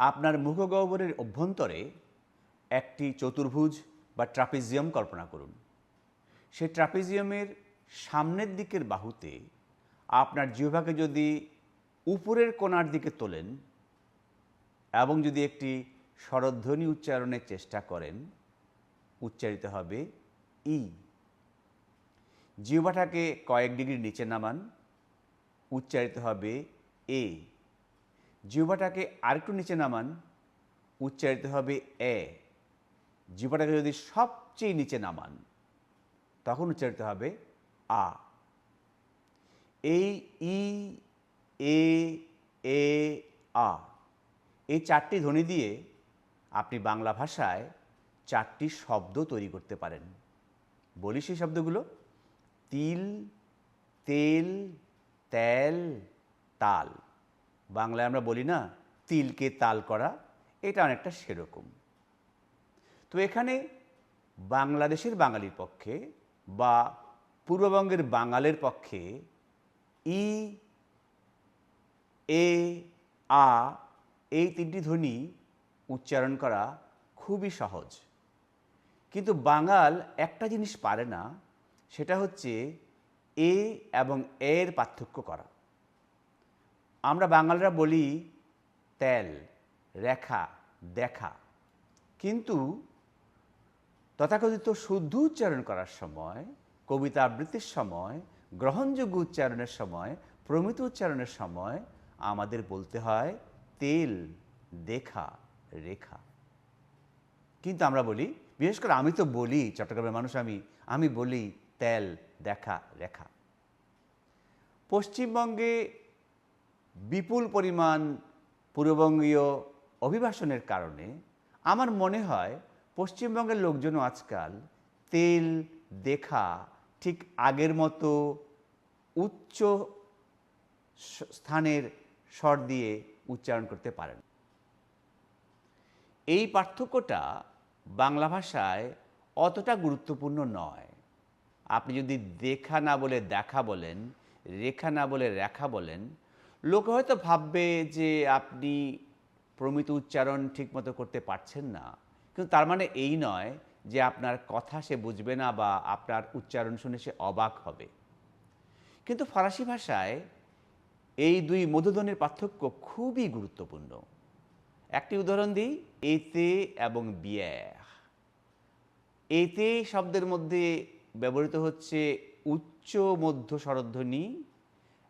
আপনার মুখগহ্বরের অভ্যন্তরে একটি চতুর্ভুজ বা ট্রাপিজিয়াম কল্পনা করুন। সেই ট্রাপিজিয়ামের সামনের দিকের বাহুতে আপনার জিহ্বাকে যদি উপরের কোণার দিকে তোলেন এবং যদি একটি স্বরধ্বনি উচ্চারণের চেষ্টা করেন, উচ্চারিত হবে ই। জিহ্বাটাকে কয়েক ডিগ্রি নিচে নামান, উচ্চারিত হবে এ। জিহ্বাটাকে আরেকটু নিচে নামান, উচ্চারিত হবে এ। জিহ্বাটাকে যদি সবচেয়ে নিচে নামান, তখন উচ্চারিত হবে আ। এই ই, এ এ, আ, এই চারটি ধ্বনি দিয়ে আপনি বাংলা ভাষায় চারটি শব্দ তৈরি করতে পারেন। বলি সেই শব্দগুলো, তিল, তেল তেল, তাল। বাংলায় আমরা বলি না, তিলকে তাল করা, এটা অনেকটা সেরকম। তো এখানে বাংলাদেশের বাঙালির পক্ষে বা পূর্ববঙ্গের বাঙালের পক্ষে ই, এ, আ, এই তিনটি ধ্বনি উচ্চারণ করা খুবই সহজ। কিন্তু বাঙাল একটা জিনিস পারে না, সেটা হচ্ছে এ এবং এর পার্থক্য করা। আমরা বাঙালরা বলি তেল, রেখা, দেখা। কিন্তু তথাকথিত শুদ্ধ উচ্চারণ করার সময়, কবিতা আবৃত্তির সময়, গ্রহণযোগ্য উচ্চারণের সময়, প্রমিত উচ্চারণের সময় আমাদের বলতে হয় তেল, দেখা, রেখা। কিন্তু আমরা বলি, বিশেষ করে আমি তো বলি, চট্টগ্রামের মানুষ আমি আমি বলি তেল, দেখা, রেখা। পশ্চিমবঙ্গে বিপুল পরিমাণ পূর্ববঙ্গীয় অভিবাসনের কারণে আমার মনে হয় পশ্চিমবঙ্গের লোকজনও আজকাল তেল, দেখা, ঠিক আগের মতো উচ্চ স্থানের স্বর দিয়ে উচ্চারণ করতে পারেন। এই পার্থক্যটা বাংলা ভাষায় অতটা গুরুত্বপূর্ণ নয়। আপনি যদি দেখা না বলে দেখা বলেন, রেখা না বলে রেখা বলেন লোক হয়তো ভাববে যে আপনি প্রমিত উচ্চারণ ঠিকমতো করতে পারছেন না। কিন্তু তার মানে এই নয় যে আপনার কথা সে বুঝবে না বা আপনার উচ্চারণ শুনে সে অবাক হবে। কিন্তু ফরাসি ভাষায় এই দুই মধুধ্বনির পার্থক্য খুবই গুরুত্বপূর্ণ। একটি উদাহরণ দিই, এতে এবং বিয়ার। এতে শব্দের মধ্যে ব্যবহৃত হচ্ছে উচ্চ মধ্য স্বরধ্বনি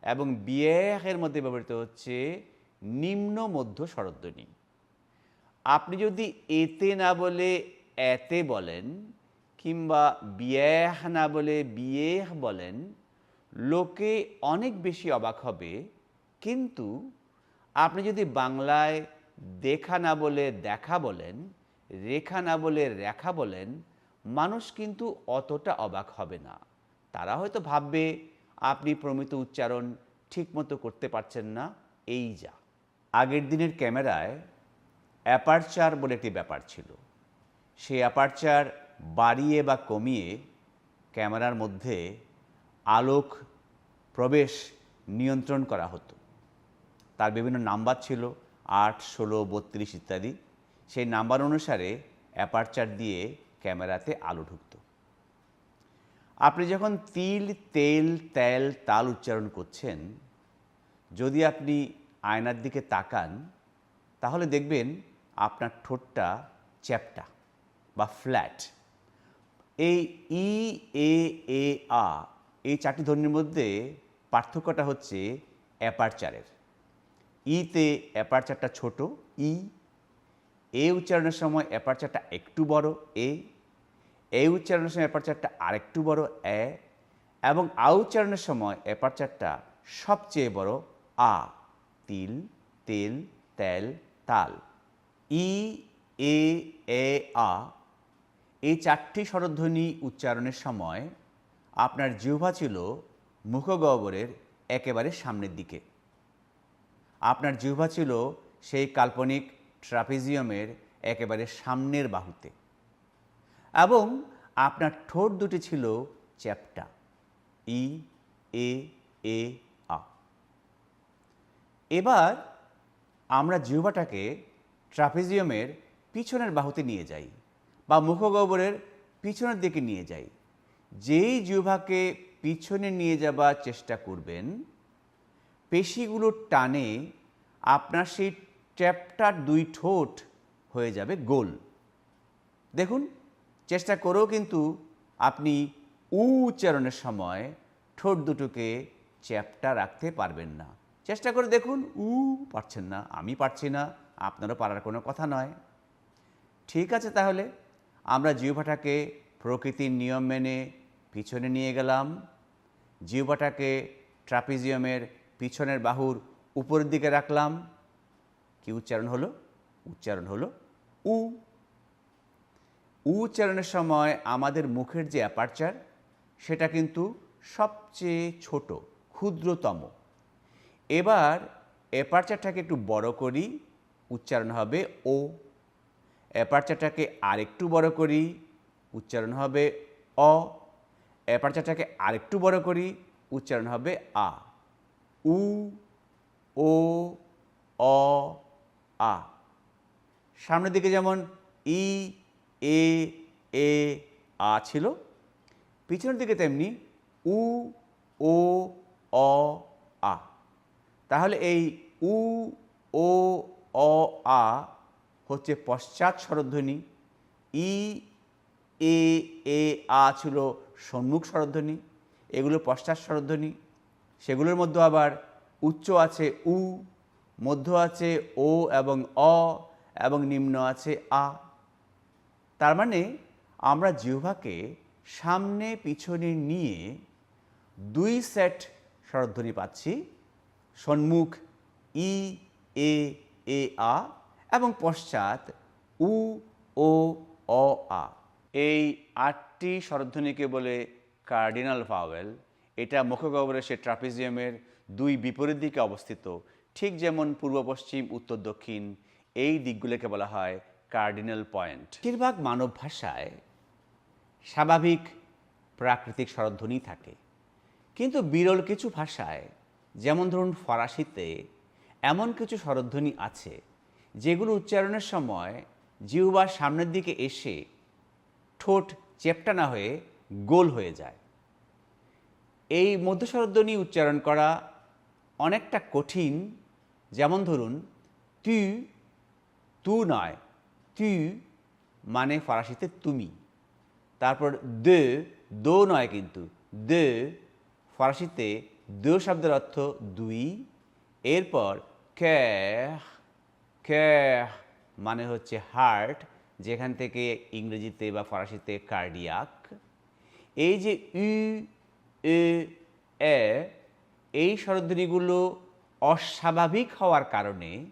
এবং বিয়ের মধ্যে ব্যবহৃত হচ্ছে নিম্ন মধ্য স্বরধ্বনি। আপনি যদি এতে না বলে এতে বলেন কিংবা বিয়েহ না বলে বিয়েহ বলেন, লোকে অনেক বেশি অবাক হবে। কিন্তু আপনি যদি বাংলায় দেখা না বলে দেখা বলেন, রেখা না বলে রেখা বলেন, মানুষ কিন্তু অতটা অবাক হবে না। তারা হয়তো ভাববে আপনি প্রমিত উচ্চারণ ঠিকমতো করতে পারছেন না, এই যা। আগের দিনের ক্যামেরায় অ্যাপারচার বলে একটি ব্যাপার ছিল। সেই অ্যাপারচার বাড়িয়ে বা কমিয়ে ক্যামেরার মধ্যে আলোক প্রবেশ নিয়ন্ত্রণ করা হতো। তার বিভিন্ন নাম্বার ছিল, আট, ষোলো, বত্রিশ ইত্যাদি। সেই নাম্বার অনুসারে অ্যাপারচার দিয়ে ক্যামেরাতে আলো ঢুকতো। আপনি যখন তিল, তেল তেল, তাল উচ্চারণ করছেন, যদি আপনি আয়নার দিকে তাকান, তাহলে দেখবেন আপনার ঠোঁটটা চ্যাপটা বা ফ্ল্যাট এই ই, এ এ, আ, এই চারটি ধ্বনির মধ্যে পার্থক্যটা হচ্ছে অ্যাপারচারের। ইতে অ্যাপারচারটা ছোট, ই, এ উচ্চারণের সময় অ্যাপারচারটা একটু বড়, এ এ উচ্চারণের সময় অ্যাপারচারটা আরেকটু বড়, এ, এবং আ উচ্চারণের সময় অ্যাপারচারটা সবচেয়ে বড়, আ, তিল, তেল তেল, তাল। ই, এ এ, আ, এই চারটি স্বরধ্বনি উচ্চারণের সময় আপনার জিহ্বা ছিল মুখগহ্বরের একেবারে সামনের দিকে। আপনার জিহ্বা ছিল সেই কাল্পনিক ট্রাপিজিয়ামের একেবারে সামনের বাহুতে। এবং আপনার ঠোঁট দুটি ছিল চ্যাপ্টা। ই, এ এ, আ। এবার আমরা জিহ্বাটাকে ট্রাপিজিয়ামের পিছনের বাহুতে নিয়ে যাই বা মুখগহ্বরের পিছনের দিকে নিয়ে যাই। যেই জিহ্বাকে পিছনে নিয়ে যাবার চেষ্টা করবেন পেশিগুলোর টানে আপনার সেই ট্যাপটার দুই ঠোঁট হয়ে যাবে গোল। দেখুন চেষ্টা করেও কিন্তু আপনি উ উচ্চারণের সময় ঠোঁট দুটোকে চ্যাপটা রাখতে পারবেন না। চেষ্টা করে দেখুন, উ পারছেন না, আমি পারছি না, আপনারও পারার কোনো কথা নয়। ঠিক আছে তাহলে, আমরা জিহ্বাটাকে প্রকৃতির নিয়ম মেনে পিছনে নিয়ে গেলাম। জিহ্বাটাকে ট্রাপিজিয়ামের পিছনের বাহুর উপরের দিকে রাখলাম। কি উচ্চারণ হলো? উচ্চারণ হলো উ উ। উচ্চারণের সময় আমাদের মুখের যে অ্যাপারচার সেটা কিন্তু সবচেয়ে ছোট, ক্ষুদ্রতম। এবার অ্যাপারচারটাকে একটু বড় করি, উচ্চারণ হবে ও। অ্যাপারচারটাকে আরেকটু বড় করি, উচ্চারণ হবে অ। অ্যাপারচারটাকে আরেকটু বড় করি, উচ্চারণ হবে আ। উ, ও, অ, আ। সামনের দিকে যেমন ই এ এ, আ ছিল। পিছনের দিকে তেমনি উ, ও, অ, আ। তাহলে এই উ, ও, অ, আ হচ্ছে পশ্চাৎ স্বরধ্বনি। ই, এ এ, আ ছিল সম্মুখ স্বরধ্বনি। এগুলো পশ্চাৎ স্বরধ্বনি। সেগুলোর মধ্যে আবার উচ্চ আছে উ, মধ্য আছে ও এবং অ এবং নিম্ন আছে আ। তার মানে আমরা জিহ্বাকে সামনে পিছনে নিয়ে দুই সেট স্বরধ্বনি পাচ্ছি, সন্মুখ ই, এ এ, আ এবং পশ্চাৎ উ, ও, অ, আ। এই আটটি স্বরধ্বনিকে বলে কার্ডিনাল ভাওয়েল, এটা মুখগহ্বরের সে ট্রাপিজিয়ামের দুই বিপরীত দিকে অবস্থিত। ঠিক যেমন পূর্ব পশ্চিম, উত্তর দক্ষিণ, এই দিকগুলোকে বলা হয় কার্ডিনাল পয়েন্ট বেশিরভাগ মানব ভাষায় স্বাভাবিক প্রাকৃতিক স্বরধ্বনি থাকে। কিন্তু বিরল কিছু ভাষায়, যেমন ধরুন ফরাসিতে, এমন কিছু স্বরধ্বনি আছে, যেগুলো উচ্চারণের সময় জিহ্বার সামনের দিকে এসে ঠোঁট চেপটা না হয়ে গোল হয়ে যায়। এই মধ্যস্বরধ্বনি উচ্চারণ করা অনেকটা কঠিন, যেমন ধরুন, তু তু নয়। তু মানে ফরাসিতে তুমি। তারপর দে, দো নয় কিন্তু। দে ফরাসিতে দো শব্দের অর্থ দুই। এরপর ক্যাহ ক্যাহ মানে হচ্ছে হার্ট, যেখান থেকে ইংরেজিতে বা ফরাসিতে কার্ডিয়াক। এই যে ই এ এ, এই স্বরধ্বনিগুলো অস্বাভাবিক হওয়ার কারণে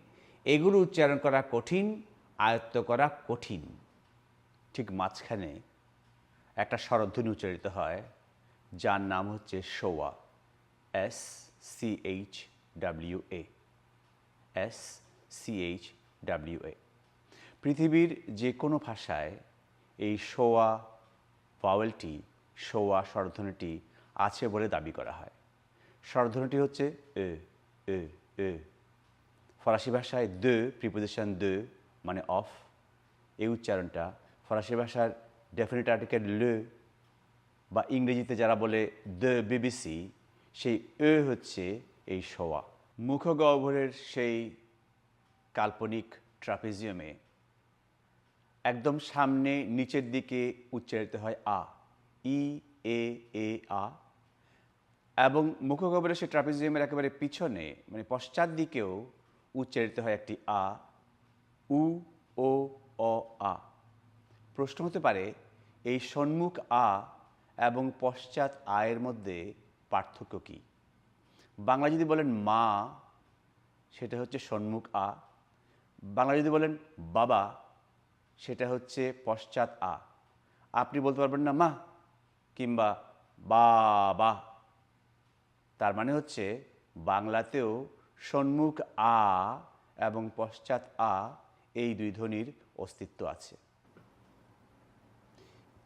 এগুলো উচ্চারণ করা কঠিন। আয়ত্ত করা কঠিন। ঠিক মাঝখানে একটা স্বরধ্বনি উচ্চারিত হয়, যার নাম হচ্ছে schwa. S C H W A. S C H W A. পৃথিবীর যে কোনো ভাষায় এই শোয়া ভাওয়েলটি শোয়া স্বরধ্বনিটি আছে বলে দাবি করা হয়। স্বরধ্বনিটি হচ্ছে এ এ এ। ফরাসি ভাষায় দে প্রিপোজিশন দে। মানে অফ, এই উচ্চারণটা ফরাসি ভাষার ডেফিনেট আর্টিকেল লে বা ইংরেজিতে যারা বলে দ্য বিবিসি সেই এ হচ্ছে এই শোয়া। মুখগহ্বরের সেই কাল্পনিক ট্রাপিজিয়ামে একদম সামনে নিচের দিকে উচ্চারিত হয় আ, ই, এ এ, আ। এবং মুখগহ্বরের সেই ট্রাপিজিয়ামের একেবারে পিছনে মানে পশ্চাৎ দিকেও উচ্চারিত হয় একটি আ উ, ও, অ, আ। প্রশ্ন হতে পারে, এই সম্মুখ আ এবং পশ্চাৎ আয়ের মধ্যে পার্থক্য কী? বাংলা যদি বলেন মা, সেটা হচ্ছে সম্মুখ আ। বাংলা যদি বলেন বাবা, সেটা হচ্ছে পশ্চাৎ আ। আপনি বলতে পারবেন না মা কিংবা বাবা। তার মানে হচ্ছে বাংলাতেও সম্মুখ আ এবং পশ্চাৎ আ এই দুই ধ্বনির অস্তিত্ব আছে।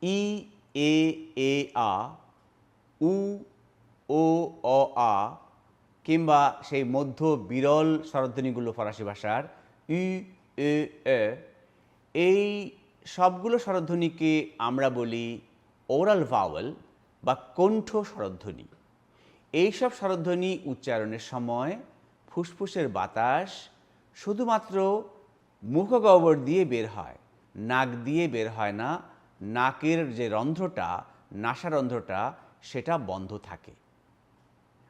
ই, এ এ, আ, উ, ও, অ, আ, কিংবা সেই মধ্য বিরল স্বরধ্বনিগুলো ফরাসি ভাষার ই, এ এই সবগুলো স্বরধ্বনিকে আমরা বলি ওরাল ভাওয়েল বা কণ্ঠ স্বরধ্বনি। এইসব স্বরধ্বনি উচ্চারণের সময় ফুসফুসের বাতাস শুধুমাত্র মুখগহ্বর দিয়ে বের হয়, নাক দিয়ে বের হয় না, নাকের যে রন্ধ্রটা নাসারন্ধ্রটা সেটা বন্ধ থাকে।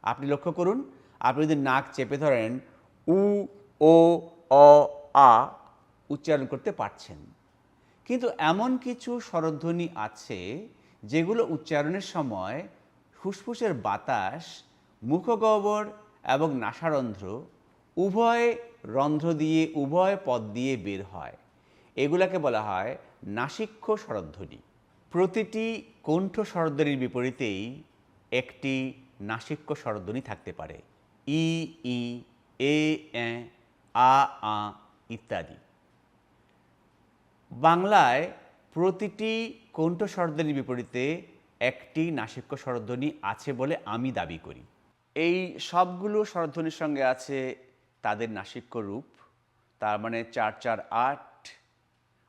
আপনি লক্ষ্য করুন, আপনি যদি নাক চেপে ধরেন, উ, ও, অ, আ উচ্চারণ করতে পারছেন। কিন্তু এমন কিছু স্বরধ্বনি আছে যেগুলো উচ্চারণের সময় ফুসফুসের বাতাস, মুখগহ্বর এবং নাসারন্ধ্র উভয় রন্ধ্র দিয়ে, উভয় পদ দিয়ে বের হয়। এগুলাকে বলা হয় নাসিক্ষ স্বরধ্বনি। প্রতিটি কণ্ঠ স্বরধ্বনির বিপরীতেই একটি নাসিক্য স্বরধ্বনি থাকতে পারে। ই ই, এ আ আ ইত্যাদি। বাংলায় প্রতিটি কণ্ঠ স্বরধ্বনির বিপরীতে একটি নাসিক্য স্বরধ্বনি আছে বলে আমি দাবি করি। এই সবগুলো স্বরধ্বনির সঙ্গে আছে তাদের নাসিক্য রূপ। তার মানে চার চার আট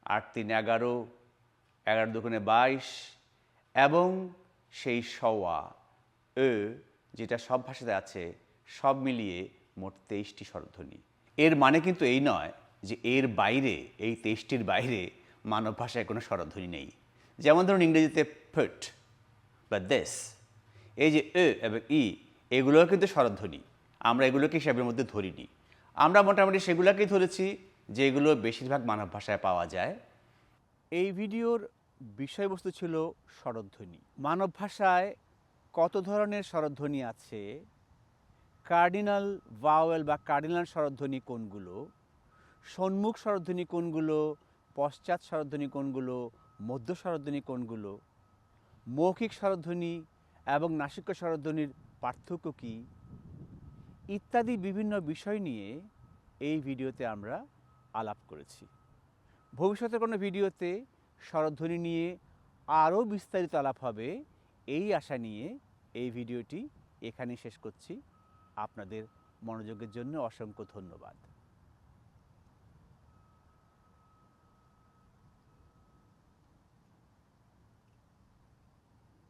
আট তিন এগারো এগারো দুগুণে বাইশ, এবং সেই সওয়া, এ, যেটা সব ভাষাতে আছে, সব মিলিয়ে মোট তেইশটি স্বরধ্বনি। এর মানে কিন্তু এই নয় যে এর বাইরে, এই তেইশটির বাইরে মানব ভাষায় কোনো স্বরধ্বনি নেই। যেমন ধরুন ইংরেজিতে ফট বা দেশ এই যে এ এবং ই, এগুলোও কিন্তু স্বরধ্বনি। আমরা এগুলোকে হিসাবের মধ্যে ধরিনি। আমরা মোটামুটি সেগুলোকেই ধরেছি যেগুলো বেশিরভাগ মানব ভাষায় পাওয়া যায়। এই ভিডিওর বিষয়বস্তু ছিল স্বরধ্বনি। মানব ভাষায় কত ধরনের স্বরধ্বনি আছে? কার্ডিনাল ভাওয়েল বা কার্ডিনাল স্বরধ্বনি কোনগুলো? সম্মুখ স্বরধ্বনি কোনগুলো? পশ্চাৎ স্বরধ্বনি কোনগুলো? মধ্য স্বরধ্বনি কোনগুলো? মৌখিক স্বরধ্বনি এবং নাসিক্য স্বরধ্বনির পার্থক্য কী? ইত্যাদি বিভিন্ন বিষয় নিয়ে এই ভিডিওতে আমরা আলাপ করেছি। ভবিষ্যতের কোনো ভিডিওতে স্বরধ্বনি নিয়ে আরও বিস্তারিত আলাপ হবে এই আশা নিয়ে এই ভিডিওটি এখানেই শেষ করছি। আপনাদের মনোযোগের জন্য অসংখ্য ধন্যবাদ।